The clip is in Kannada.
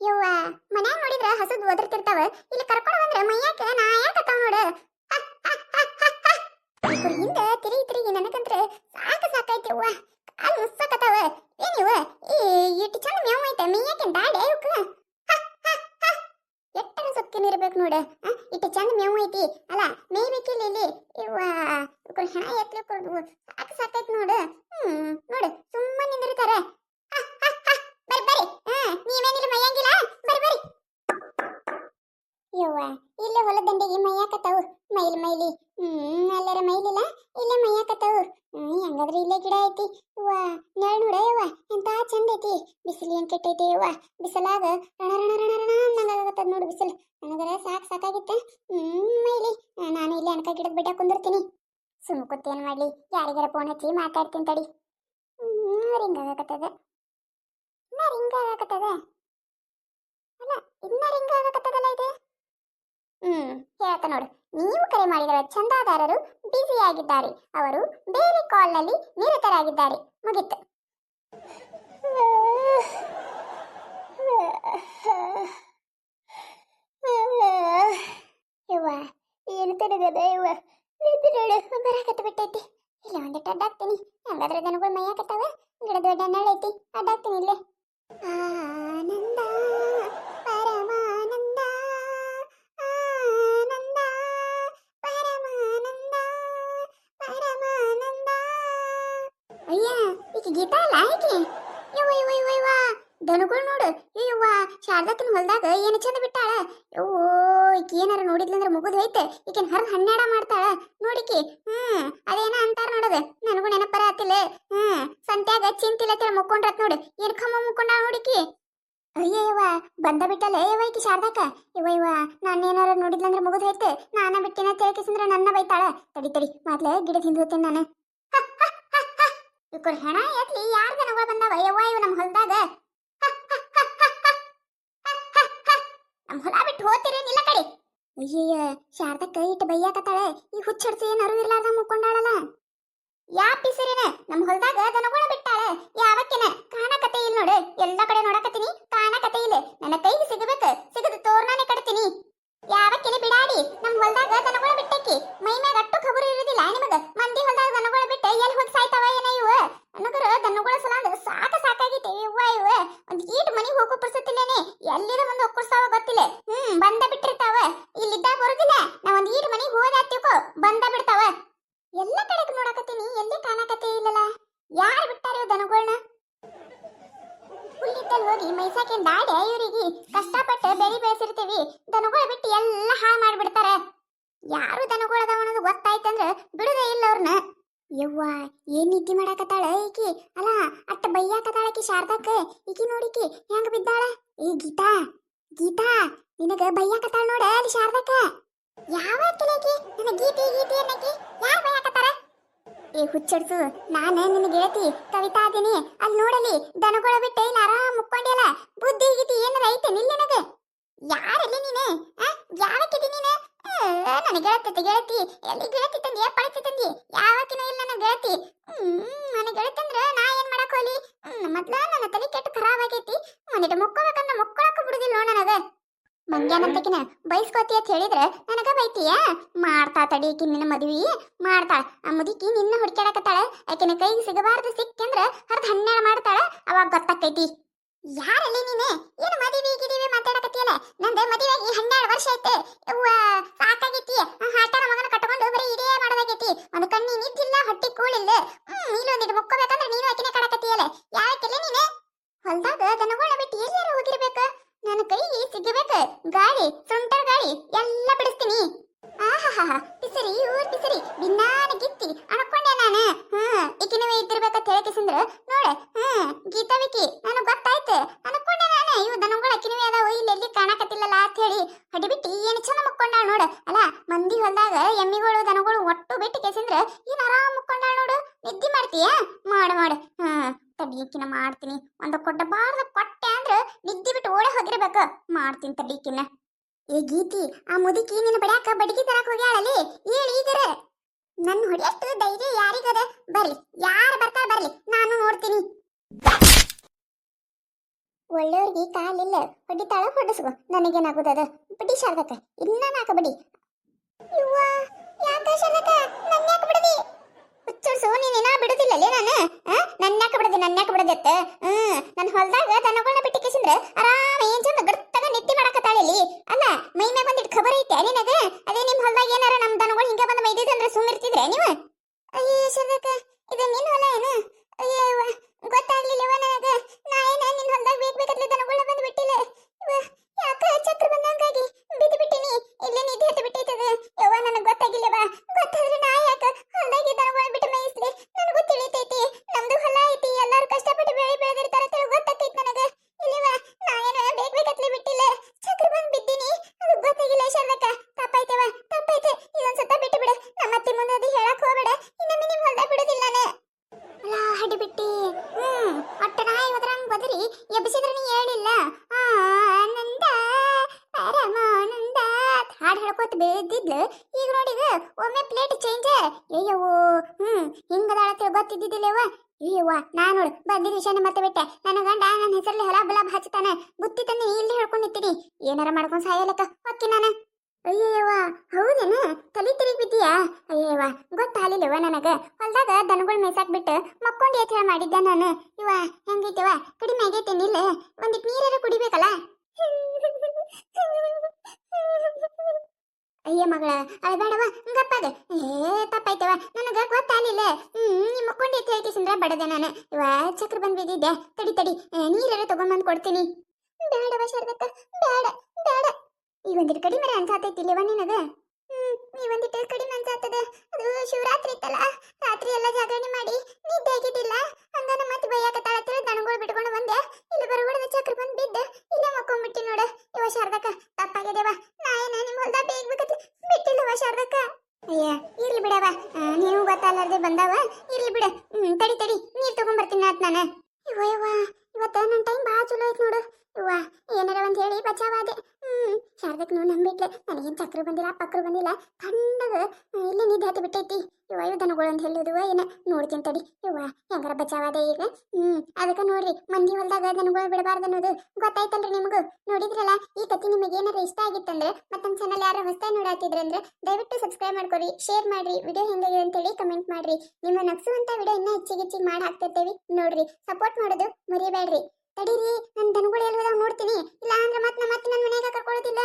ಯವ್ವ ಮನ್ಯಾಗ ನೋಡಿದ್ರ ಹಸದ್ ಒದರ್ತಿರ್ತಾವ ಇಲ್ಲಿ ಕರ್ಕೊಂಡು ಬಂದ್ರ ಮೈಯಾಕ ನಾ ಯಾಕತ್ತಾವ ನೋಡ ಇವ್ರ ಹಿಂದ ತಿರುಗಿ ತಿರುಗಿ ನನಗಂತ್ರ ಸಾಕ ಸಾಕೈತಿ ಯವ್ವ. ಕಾಲು ಮುಸ್ಸಕತ್ತಾವ. ಏನಿವ ಈ ಇಟ್ಟು ಚಂದ ಮೇವ್ ಐತೆ ಮೈಯಾಕೆ ದಾಡೆ ಇವಕ್ಕ ಎಟ್ಟರ ಸೊಕ್ಕಿನಿರ್ಬೇಕು ನೋಡ ಆ, ಇಟ್ಟು ಚಂದ ಮೇವ್ ಐತಿ. ಅಲ್ಲ ಮೇಯ್ಬೇಕಿಲ್ಲ ಇಲ್ಲಿ? ಇವ್ವ ಹೆಣ ಎತ್ಲಿ ಕೊಡ್ದು. ಸಾಕ ಸಾಕೈತಿ ನೋಡು. ಹ್ಮ್ ನೋಡು ಸುಮ್ಮನೆ ನಿಂದಿರ್ತಾರ. ಬರ್ರಿ ಬರ್ರಿ ಹಾ ನೀವೇನಿಲ್ಲ ಮೈಯಂಗಿಲ್ಲ ಬರ್ರಿ ಬರ್ರಿ ಯವ್ವ ಇಲ್ಲೇ ಹೊಲ ದಂಡೆಗೆ ಮೈಲ್ ಮೈಲಿ. ಹ್ಮ್, ಅಲ್ಲರ ಮೈಲಿಲ್ಲ. ಇಲ್ಲೇ ಮೈಯಾಕತ್ತಾವು ಹ್ಮ್, ಹಂಗಾದ್ರೆ ಇಲ್ಲೇ ಗಿಡ ಐತಿ. ಯವ್ವ ನೆರಳು ನೋಡ ಯವ್ವ ಎಂತ ಚಂದ ಐತಿ. ಬಿಸಿಲು ಏನ್ ಕೆಟ್ಟೈತಿ ಯವ್ವ ಬಿಸಿಲಾಗ ರಣ ರಣ ರಣ ರಣ ಅನ್ನಂಗಾಗತ್ತದ ನೋಡು ಬಿಸಿಲು. ನನಗರ ಸಾಕ್ ಸಾಕಾಗಿತ್ತ. ಹ್ಮ್, ಮೈಲಿ. ನಾನು ಇಲ್ಲೇ ಅನ್ಕ ಗಿಡದ ಬಿಟ್ಟ ಕುಂದಿರ್ತೀನಿ. ಸುಮ್ಮ ಕೂತೇನ್ ಮಾಡ್ಲಿ? ಯಾರಿಗಾರ ಫೋನ್ ಹಚ್ಚಿ ಮಾತಾಡ್ತೀನಿ ತಡಿ. ಹ್ಮ್ ರಿಂಗಾಗತ್ತದ ನಾ ಇನ್ನ ರಿಂಗ್ ಆಗಕತ್ತದ. ಅಲ್ಲ ಇನ್ನ ರಿಂಗಾಗತ್ತದಲ್ಲ ಇದು? ಹ್ಮ್ ಹೇಳ್ತ ನೋಡು. ನೀವು ಕರೆ ಮಾಡಿದರ ಚಂದಾದಾರರು ಬ್ಯುಸಿ ಆಗಿದ್ದಾರೆ ಅವರು ಬೇರೆ ಕಾಲ್ನಲ್ಲಿ ನಿರತರಾಗಿದ್ದಾರೆ. ಮುಗಿತು. ಯವ್ವ, ಏನು ತಡಗದ ಯವ್ವ? ನಿದ್ದೆ ಬರಾಕತ್ತ ಬಿಟ್ಟೈತಿ. ಇಲ್ಲ ಒಂದಿಟ್ಟು ಅಡ್ಡಾಕ್ತೀನಿ. ಹಂಗಾದ್ರೆ ದನಗಳು ಮೈಯಾಕತ್ತಾವ? ಗಿಡದ ದೊಡ್ಡ ನಳ್ಳೈತಿ ಅಡ್ಡಾಕ್ತೀನಿ ಇಲ್ಲೇ ಆನಂದ ಪರಮಾನಂದ ಆನಂದ ಪರಮಾನಂದ ಪರಮಾನಂದ ಅಯ್ಯ ಈಗ ಗೀತಾ ಅಲ್ಲ ಆಯ್ಕೆ ಯವ್ವ ಯವ್ವ ಯವ್ವ ಯವ್ವ ದನಗಳು ನೋಡು. ಯವ್ವ ಶಾರದಕ್ಕನ ಹೊಲದಾಗ ಏನು ಚಂದ ಬಿಟ್ಟಾಳ? ಓ ಈಕಿ ಏನಾರ ನೋಡಿದ್ಲಂದ್ರ ಮುಗಿದು ಹೋಯ್ತೆ. ಈಕಿನ ಹರಿದು ಹನ್ನೆರಡ ಮಾಡ್ತಾಳ. ನೋಡಿಕಿ ಹ್ಮ್, ಅದೇನ ಅಂತಾರ ನೋಡದ. ನನಗೂ ನೆನಪರ ಆತಿಲ್ಲ. ಹ್ಮ್, ಸಂತ್ಯಾಗ ಚಿಂತಿಲ್ಲತ್ತಿರ ಮುಕ್ಕೊಂಡ್ರತ್ ನೋಡು. ಏನ್ ಖಮ್ಮ ಮುಕ್ಕೊಂಡ ನೋಡಿಕಿ ಅಯ್ಯವ್ವ ಬಂದ ಬಿಟ್ಟಲ್ಲ. ಯವ್ವ, ಈಕಿ ಶಾರದಕ್ಕ ಯವ್ವ ಇವ ನಾನು ಏನಾರ ನೋಡಿದ್ಲಂದ್ರೆ ಮುಗಿದು ಹೋಯ್ತೆ. ನಾನ ಬಿಟ್ಟಿನ ತಿಳಕಿಸಂದ್ರೆ ನನ್ನ ಬೈತಾಳ. ತಡಿ ತಡಿ ಮೊದ್ಲೇ ಗಿಡದ ಹಿಂದ್ ಹೋಗ್ತೇನೆ ನಾನು. ಇವ್ರ ಹೆಣ ಎತ್ಲಿ ಯಾರ ದನಗಳು ಬಂದಾವ ಯವ್ವ ಇವ್ ನಮ್ಮ ಹೊಲ್ದಾಗ ನಮ್ಮ ಹೊಲ ಬಿಟ್ಟು ಹೋಗ್ತಿರೇನಿಲ್ಲ ಕಡೆ ಅಯ್ಯಯ್ಯ, ಶಾರದಕ್ಕ ಇಟ್ಟು ಬೈಯಾಕತ್ತಾಳೆ. ಈ ಹುಚ್ಚಡ್ಸಿ ಏನ್ ಅರಿವಿರ್ಲಾರ್ದ ಮುಕ್ಕೊಂಡಾಳಲ್ಲ ಯಾ ಪಿಸರಿನ ನಮ್ಮ ಹೊಲ್ದಾಗ ದನಗಳ ಬಿಟ್ಟಾಳೆ. ಯಾವಕ್ಕಿನ? ಕಾಣಕತೆ ಇಲ್ಲ ನೋಡು. ಎಲ್ಲ ಕಡೆ ನೋಡಕತ್ತೀನಿ. ಕಾಣಕತೆ ಇಲ್ಲ ನನ್ನ ಕೈಗೆ ಸಿಗಬೇಕು. ಸಿಗದ ತೋರ್ನಾನೆ ಕಟ್ತೀನಿ. ಯಾವಕ್ಕಿನ ಬಿಡಾಡಿ? ನಮ್ ಹೊಲ್ದಾಗ ದನಗಳ ಬಿಟ್ಟಕ್ಕಿ ಮೈ ಮ್ಯಾಗ ಅಟ್ಟು ಖಬರು ಇರುದಿಲ್ಲ ನಿಮಗ. ಮಂದಿ ಹೊಲ್ದಾಗ ದನಗಳ ಬಿಟ್ಟು ಎಲ್ಲಿ ಹೋಗಿ ಸಾಯ್ತಾವ ಏನ ಇವ? ನನಗರ ದನಗಳ ಸಲಾದ ಸಾಕ ಸಾಕಾಗೈತೆ ಇವ ಇವ. ಒಂದ್ ಈಟ್ ಮನಿಗೆ ಹೋಗೋ ಪುರ್ಸತಿಲ್ಲೇನೆ. ಎಲ್ಲಿದ ಮುಂದೆ ಒಕ್ಕರ್ಸಾವ ಗೊತ್ತಿಲ್ಲ. ಹ್ಮ್, ಬಂದ ಇಲ್ಲಿದ್ದಾಗ ಬರುದಿಲ್ಲ ನಾ ಒಂದ್ ಈಟ್ ಮನಿಗೆ ಹೋದ ತಿಳ್ಕೊ ಬಂದ ಬಿಡ್ತಾವ ಎಲ್ಲ ಕಡೆಗೆ ನೋಡಕತ್ತೀನಿ ಎಲ್ಲಿ ಕಾಣಕತ್ತೆ ಇಲ್ಲಲ್ಲ ಯಾರು ಬಿಟ್ಟಾರ ಇವ್ ದನಗಳನ್ನ ಹುಲ್ಲಿದ್ದಲ್ಲಿ ಹೋಗಿ ಮೈಸಾಕಿನ ದಾಡೆ ಇವರಿಗೆ ಕಷ್ಟಪಟ್ಟು ಬೆಳಿ ಬೆಳೆಸಿರ್ತೀವಿ. ದನಗಳ ಬಿಟ್ಟು ಎಲ್ಲ ಹಾಳು ಮಾಡ್ಬಿಡ್ತಾರ. ಯಾರು ದನಗಳು ಅದಾವ ಅನ್ನೋದು ಗೊತ್ತಾಯ್ತಂದ್ರ ಬಿಡುದೇ ಇಲ್ಲ ಅವ್ರನ್ನ ಯವ್ವ, ಏನ್ ನಿದ್ದೆ ಮಾಡಾಕತ್ತಾಳ ಈಕಿ? ಅಲ್ಲ, ಅಟ್ಟ ಬೈಯಾಕತ್ತಾಳಕಿ ಶಾರ್ದಾಕ ಈಕಿ ನೋಡಿಕಿ ಹೆಂಗ್ ಬಿದ್ದಾಳ? ಏ, ಗೀತಾ ಗೀತಾ, ನಿನಗ ಬೈಯಾಕತ್ತಾಳ ನೋಡ ಅಲ್ಲಿ ಶಾರ್ದಾಕ ಯಾವ ಆಕಿ ನನ್ನ ಗೀತಿ ಗೀತಿ ಅನ್ನಕಿ ಯಾರು ಬೈಯಾಕತ್ತಾರ? ಏ ಹುಚ್ಚಡ್ಸು, ನಾನೇ ನಿನ್ನ ಗೆಳತಿ ಕವಿತಾ ಅದೀನಿ ಅಲ್ಲಿ ನೋಡಲಿ, ದನಗಳ ಬಿಟ್ಟು ಇಲ್ಲಿ, ಆರಾಮ್ ಮುಕ್ಕೊಂಡಿಯಲ್ಲ ಬುದ್ಧಿ ಗಿದ್ದಿ ಏನಾರ ಐತೆ ನಿಲ್ಲ ನನಗ. ಯಾರಲ್ಲಿ ನೀನೆ ಯಾವಕ್ಕಿದಿ ನೀನು? ನನ್ನ ಗೆಳತಿ ಗೆಳತಿ ಎಲ್ಲಿ ಗೆಳತಿ ತಂದಿ ಪಳತಿ ತಂದಿ ಯಾವಕಿನ ಇಲ್ಲ ನನ್ನ ಗೆಳತಿ ನನ್ನ ಗೆಳತಿ ಅಂದ್ರೆ ನಾ ಏನ್ ಮಾಡಕ್ ಹೋಲಿ ಮೊದ್ಲ ನನ್ನ ತಲೆ ಕೆಟ್ಟು ಖರಾಬ್ ಆಗೈತಿ ಮನೆಗೆ ಮುಕ್ಕೋಬೇಕಂದ್ರೆ ಮುಕ್ಕೊಳಕ ಬಿಡುದಿಲ್ಲ ನೋಡ ನನಗ? ಮಂಗ್ಯಾನಂತಕಿನ ಬಯಸ್ಕೋತಿ ಅಂತ ಹೇಳಿದ್ರ ನನಗ ಬೈತೀಯ? ಮಾಡ್ತಾ ತಡಿ ಈಕಿ ನಿನ್ನ ಮದುವಿ. ಮಾಡ್ತಾಳ ಆ ಮುದುಕಿ ನಿನ್ನ ಹುಡ್ಕ್ಯಾಡಕತ್ತಾಳ. ಆಕಿನ ಕೈಗೆ ಸಿಗಬಾರ್ದು ಸಿಕ್ಕಂದ್ರ ಹರ್ದ ಹನ್ನೆರಡು ಮಾಡ್ತಾಳ. ಅವಾಗ ಗೊತ್ತಾಕೈತಿ ಯಾರಲ್ಲಿ ನೀನೆ? ಏನು ಮದುವೆ ಗಿದಿವೆ ಮಾತಾಡಕತ್ತಿಯಲ್ಲ? ನಂದು ಮದುವೆಯಾಗಿ ಹನ್ನೆರಡು ವರ್ಷ ಐತೆ. ಸಾಕಾಗೈತಿ. ಆ ಹಾಟನ ಮಗನ ಕಟ್ಕೊಂಡು ಬರೀ ಇದೇ ಮಾಡೋದಾಗೈತಿ. ಒಂದು ಕಣ್ಣಿ ನಿದ್ದಿಲ್ಲ, ಹೊಟ್ಟಿ ಕೂಳಿಲ್ಲ. ಹ್ಮ್ ಒಂದಿಟ್ಟು ಮುಕ್ಕೋಬೇಕಂದ್ರೆ ನೀನು ಆಕಿನೇ ಕಡಕತ್ತಿಯಲ್ಲ ಯಾಕೆಲ್ಲ ನೀನೆ? ಹೊಲ್ದಾಗ ದನಗಳ ಕೈಗೆ ಸಿಗಬೇಕು ಗಾಳಿ ಸುಂಟರ್ ಗಾಳಿ ಎಲ್ಲ ಬಿಡಿಸ್ತೀನಿ. ಆಹಾ ಪಿಸರಿ ಊರ್ ಪಿಸರಿ ಬಿನ್ನಾನ ಗಿತ್ತಿ, ಅನ್ಕೊಂಡೆ ನಾನು. ಹ್ಮ್ ಈಕಿನವೇ ಇದ್ದಿರ್ಬೇಕಂತ ಹೇಳ್ಕಿಸಂದ್ರ ನೋಡ, ಹ್ಮ್, ಗೀತಾ ವಿಕಿ, ನನಗ್ ಗೊತ್ತಾಯ್ತು. ಅನ್ಕೊಂಡೆ ನಾನು ಇವ್ ದನಗಳ ಅಕ್ಕಿನವೇ ಅದಾವ, ಇಲ್ಲಿ ಎಲ್ಲಿ ಕಾಣಕತ್ತಿಲ್ಲಲ್ಲ ಅಂತ ಹೇಳಿ. ಹಡಿಬಿಟ್ಟು ಏನು ಚಂದ ಮುಕ್ಕೊಂಡಾಳ ನೋಡು. ಅಲ್ಲ, ಮಂದಿ ಹೊಲ್ದಾಗ ಎಮ್ಮಿಗಳು, ದನಗಳು ಒಟ್ಟು ಬಿಟ್ಟು ಕೆಸಂದ್ರ, ಏನ್ ಆರಾಮ್ ಮುಕ್ಕೊಂಡಾಳ ನೋಡು. ನಿದ್ದೆ ಮಾಡ್ತೀಯಾ? ಮಾಡು ಮಾಡು. ಹ್ಮ್ ತಡಿಕಿನ ಮಾಡ್ತೀನಿ. ಒಂದು ಕೊಡ್ಡ ಬಾರ್ದ ಕೊಟ್ಟೆ. ಅಂದ್ರ ನಿದ್ದೆ ಬಿಟ್ಟು ಓಡ ಹೋಗಿರ್ಬೇಕು. ಮಾಡ್ತೀನಿ ತಡಿಕಿನ ಏ ಗೀತಿ, ಆ ಮುದುಕಿ ನಿನ್ನ ಬಡ್ಯಾಕ ಬಡಗಿ ತರಕ್ ಹೋಗ್ಯಾಳಲ್ಲಿ? ಹೇಳಿ ಈಗರ. ನನ್ನ ಹೊಡೆಯಷ್ಟು ಧೈರ್ಯ ಯಾರಿಗದ? ಬರ್ಲಿ, ಯಾರು ಬರ್ತಾರ ಬರ್ಲಿ, ನಾನು ನೋಡ್ತೀನಿ. ಒಳ್ಳೆಯವ್ರಿಗೆ ಕಾಲಿಲ್ಲ. ಹೊಡಿತಾಳ ಹೊಡಿಸ್ಕೊ, ನನಗೇನಾಗುದದ? ಬಿಡಿ ಶಾರದಕ್ಕ ಇನ್ನ ನಾಕ ಬಿಡಿ ಇವ್ವ ಯಾಕ ನನ್ನ ಯಾಕ ಬಿಡದಿ? ಹುಚ್ಚುಡ್ಸು ನೀನ್ ಇನ್ನ ಬಿಡುದಿಲ್ಲ ನಾನು? ನನ್ನ ಯಾಕ ಬಿಡದಿ ನನ್ನ ಯಾಕ ಬಿಡದತ್ತ ಹ್ಮ್ ನನ್ನ ಹೊಲದಾಗ ದನಗಳನ್ನ ಕಿಸಿಂದ್ರ ಆರಾಮ ಏನ್ ಚಂದ ನಿತ್ತಿ ಮಾಡಕತ್ತಾಳಿಲಿ ಅಲ್ಲ, ಮೈ ಮ್ಯಾಗ ಒಂದಿಟ್ಟು ಖಬರ್ ಐತೆ ನಿನಗ? ಅದೇ ನಿಮ್ ಹೊಲದಾಗ ಏನಾರ ನಮ್ ದನಗಳು ಹಿಂಗ ಬಂದ ಮೈದಿದ್ರೆ ಸುಮ್ಮಿರ್ತಿದ್ರೆ ನೀವು? ಅಯ್ಯೋ ಶಾರದಕ್ಕ ಇದು ನಿನ್ ಹೊಲ ಏನು ಅಯ್ಯವ್ವ ಗೊತ್ತಾಗ್ಲಿಲ್ಲವ ನನಗ ನಾ ಏನ ನಿನ್ ಹೊಲ್ದಾಗ ಬೇಕ್ ಬೇಕತ್ಲೆ ದನಗಳ ಬಂದು ಬಿಟ್ಟಿಲ್ಲ ಇವ ಯಾಕ ಚಕ್ರ ಬಂದಂಗಾಗಿ ಬಿದ್ದು ಬಿಟ್ಟಿನಿ ಇಲ್ಲೇ ನಿಧಿ ಹತ್ತು ಬಿಟ್ಟೈತದ ಯವ್ವ ನನಗ್ ಗೊತ್ತಾಗಿಲ್ಲವ ಗೊತ್ತಾದ್ರೆ ನಾ ಯಾಕ ಹೊಲ್ದಾಗಿ ದನಗಳ ಬಿಟ್ಟು ಮೇಯಿಸ್ಲಿ ನನಗೂ ತಿಳಿತೈತಿ ನಮ್ದು ಹೊಲ ಐತಿ ಎಲ್ಲಾರು ಕಷ್ಟಪಟ್ಟು ಬೆಳೆ ಬೆಳೆದಿರ್ತಾರ ತಿಳಿ ಗೊತ್ತಾಕೈತಿ ನನಗ ಇಲ್ಲವ ನಾ ಏನ ಬೇಕ್ ಬೇಕತ್ಲೆ ಬಿಟ್ಟಿಲ್ಲ ಚಕ್ರ ಬಂದ್ ಬಿದ್ದೀನಿ ಅದು ಗೊತ್ತಾಗಿಲ್ಲ ಶಾರದಕ್ಕ ತಪ್ಪಾಯ್ತವ ತಪ್ಪಾಯ್ತು ಇದೊಂದ್ಸತ ಬಿಟ್ಟು ಬಿಡು ಅದು ಹೇಳಕ್ ಹೋಗ್ಬೇಡ. ಇನ್ನೊಮ್ಮೆ ನಿಮ್ ಹೊಲ್ದಾಗ ಬಿಡುದಿಲ್ಲ ನಾನು ಅಲ್ಲ ಹಡಿ ಬಿಟ್ಟಿ. ಹ್ಮ್, ಒಟ್ಟ ನಾಯಿ ಹೋದ್ರಂಗ್ ಬದರಿ. ಎಬ್ಬಿಸಿದ್ರೆ ನೀ ಹೇಳಿಲ್ಲ. ಆನಂದ, ಪರಮಾನಂದ. ಹಾಡು ಹೇಳ್ಕೊತ ಬೇದಿದ್ಲು ಈಗ ನೋಡಿಗ ಒಮ್ಮೆ ಪ್ಲೇಟ್ ಚೇಂಜ್ ಅಯ್ಯವ್ವ, ಹ್ಮ್, ಹಿಂಗದಾಳತ್ತೆ ಗೊತ್ತಿದ್ದಿದ್ದಿಲ್ಲವ ಅಯ್ಯವ್ವ, ನಾ ನೋಡು ಬಂದಿದ್ದ ವಿಷಯನ ಮತ್ತೆ ಬಿಟ್ಟೆ. ನನ್ನ ಗಂಡ ನನ್ನ ಹೆಸರಲ್ಲಿ ಹಲ ಬಲ ಹಚ್ತಾನೆ. ಬುತ್ತಿ ತಂದು ಇಲ್ಲಿ ಹೇಳ್ಕೊಂಡು ನಿಂತೀನಿ. ಏನಾರ ಮಾಡ್ಕೊಂಡು ಸಾಯಲಕ್ಕ, ಹೊಕ್ಕಿ ನಾನು. ಅಯ್ಯವ್ವ ಹೌದೇನ? ತಲೆ ತಿರುಗಿ ಬಿದ್ದೀಯಾ? ಅಯ್ಯವ್ವ ಗೊತ್ತಾಗಲಿಲ್ಲವ ನನಗ. ಹೊಲ್ದಾಗ ದನಗಳು ಮೇಸಾಕ್ಬಿಟ್ಟು ಮಕ್ಕೊಂಡು ಏತ್ ಮಾಡಿದ್ದೆ ನಾನು? ಇವ ಹೆಂಗೈತಿವ ಕಡಿಮೆ ಆಗೈತೆ ನಿಲ್ಲ. ಒಂದಿಟ್ ನೀರಾರ ಕುಡಿಬೇಕಲ್ಲ? ಅಯ್ಯ ಮಗಳ ಅಳಬೇಡವ ಹಂಗಪ್ಪಾಗ ಏ ತಪ್ಪಾಯ್ತವ ನನಗೆ ಗೊತ್ತಾಗಲಿಲ್ಲ. ಹ್ಮ್ ನಿಮ್ಮ ಮಕ್ಕೊಂಡು ಎತ್ತಿ ಹೇಳ್ಕಿಸಿಂದ್ರ ಬಡದೆ ನಾನು. ಇವ ಚಕ್ರ ಬಂದ್ ಬಿದ್ದಿದ್ದೆ. ತಡಿ ತಡಿ ನೀರಾರ ತಗೊಂಬಂದ್ ಕೊಡ್ತೀನಿ. ಬೇಡವ ಶರದಕ್ಕ, ಬೇಡ ಬೇಡ. ಈ ಒಂದಿಟ್ಟು ಕಡಿಮೆ ಅನ್ಸಾತೈತಿಲ್ಲವ ನಿನಗ? ಹ್ಮ್, ಈ ಒಂದಿಟ್ಟು ಕಡಿಮೆ ಅನ್ಸಾತದ. ಅದು ಶಿವರಾತ್ರಿ ಇತ್ತಲ್ಲ ರಾತ್ರಿ ಎಲ್ಲ ಜಾಗರಣೆ ಮಾಡಿ ನಿದ್ದೆ ಆಗಿದ್ದಿಲ್ಲ ಹಂಗನ ಮತ್ತೆ ಬೈಯಾಕತ್ತಾಳ ತಿಳಿ ದನಗಳು ಬಿಟ್ಕೊಂಡು ಬಂದೆ. ಇಲ್ಲಿ ಬರಗೂಡದ ಚಕ್ರ ಬಂದು ಬಿದ್ದ, ಇಲ್ಲೇ ಮಕ್ಕೊಂಡ್ಬಿಟ್ಟಿ ನೋಡ. ಇವ ಶಾರದಕ್ಕ ತಪ್ಪಾಗಿದೇವ ನಾ ಏನ, ನಿಮ್ ಹೊಲ್ದಾಗ ಬೇಗ ಬೇಕತ್ತಿ? ಬಿಟ್ಟಿಲ್ಲವ ಶಾರದಕ್ಕ. ಅಯ್ಯ, ಇರ್ಲಿ ಬಿಡವ. ನೀವು ಗೊತ್ತಲ್ಲಾರ್ದೆ ಬಂದವ. ಇರ್ಲಿ ಬಿಡ. ಹ್ಮ್, ತಡಿ ತಡಿ. ನೀರ್ ತಗೊಂಡ್ಬರ್ತೀನಿ ಆತ್ ನಾನು. ಇವ ಇವ. ಇವತ್ತ ನನ್ನ ಟೈಮ್ ಭಾಳ ಚಲೋ ಐತ್ ನೋಡು. ಇವ, ಏನಾರ ಒಂದ್ ಹೇಳಿ ಬಚಾವಾದೆ ಹ್ಮ್ ನೋಡಿ ನಂಬಿಟ್ಲೆ. ನನಗೇನ್ ಚಕ್ರ ಬಂದಿಲ್ಲ, ಪಕ್ರು ಬಂದಿಲ್ಲ. ತಣ್ಣಗ ಇಲ್ಲಿ ನಿದ್ದೆ ಹತ್ತಿ ಬಿಟ್ಟೈತಿ. ಇವ ಇವ್ ದನಗಳು ಅಂತ ಏನ? ನೋಡ್ತೀನಿ ತಡಿ. ಇವ ಹೆಂಗಾರ ಬಚಾವಾದೆ ಈಗ? ಹ್ಮ್, ಅದಕ್ಕ ನೋಡ್ರಿ, ಮಂದಿ ಹೊಲ್ದಾಗ ದನಗಳು ಬಿಡಬಾರ್ದು ಅನ್ನೋದು ಗೊತ್ತಾಯ್ತಲ್ರಿ ನಿಮಗೂ? ನೋಡಿದ್ರಲ್ಲ, ಈ ಕಥೆ ನಿಮಗೆ ಏನಾರ ಇಷ್ಟ ಆಗಿತ್ತಂದ್ರೆ, ಮತ್ತೆ ನಮ್ಮ ಚಾನಲ್ ಯಾರು ಹೊಸದಾಗಿ ನೋಡಾತಿದ್ರೆ ಅಂದ್ರೆ, ದಯವಿಟ್ಟು ಸಬ್ಸ್ಕ್ರೈಬ್ ಮಾಡ್ಕೊರಿ ಶೇರ್ ಮಾಡ್ರಿ ವಿಡಿಯೋ ಹೆಂಗಿದೆ ಅಂತೇಳಿ ಕಮೆಂಟ್ ಮಾಡ್ರಿ. ನಿಮ್ಮ ನಗಸುವಂತ ವಿಡಿಯೋ ಇನ್ನೂ ಹೆಚ್ಚಿಗೆ ಹೆಚ್ಚಿಗೆ ಮಾಡಿ ಹಾಕ್ತಿರ್ತೇವೆ. ನೋಡ್ರಿ ಸಪೋರ್ಟ್ ಮಾಡೋದು ಮರಿಬೇಡ್ರಿ. ತಡೀರಿ ನನ್ನ ದನಗಳು ಎಲ್ಲಿ ನೋಡ್ತೀನಿ. ಇಲ್ಲ ಅಂದ್ರೆ ಮತ್ತೆ ಮತ್ತೆ ನನ್ನ ಮನೆಗೆ ಕರ್ಕೊಳ್ಳೋದಿಲ್ಲ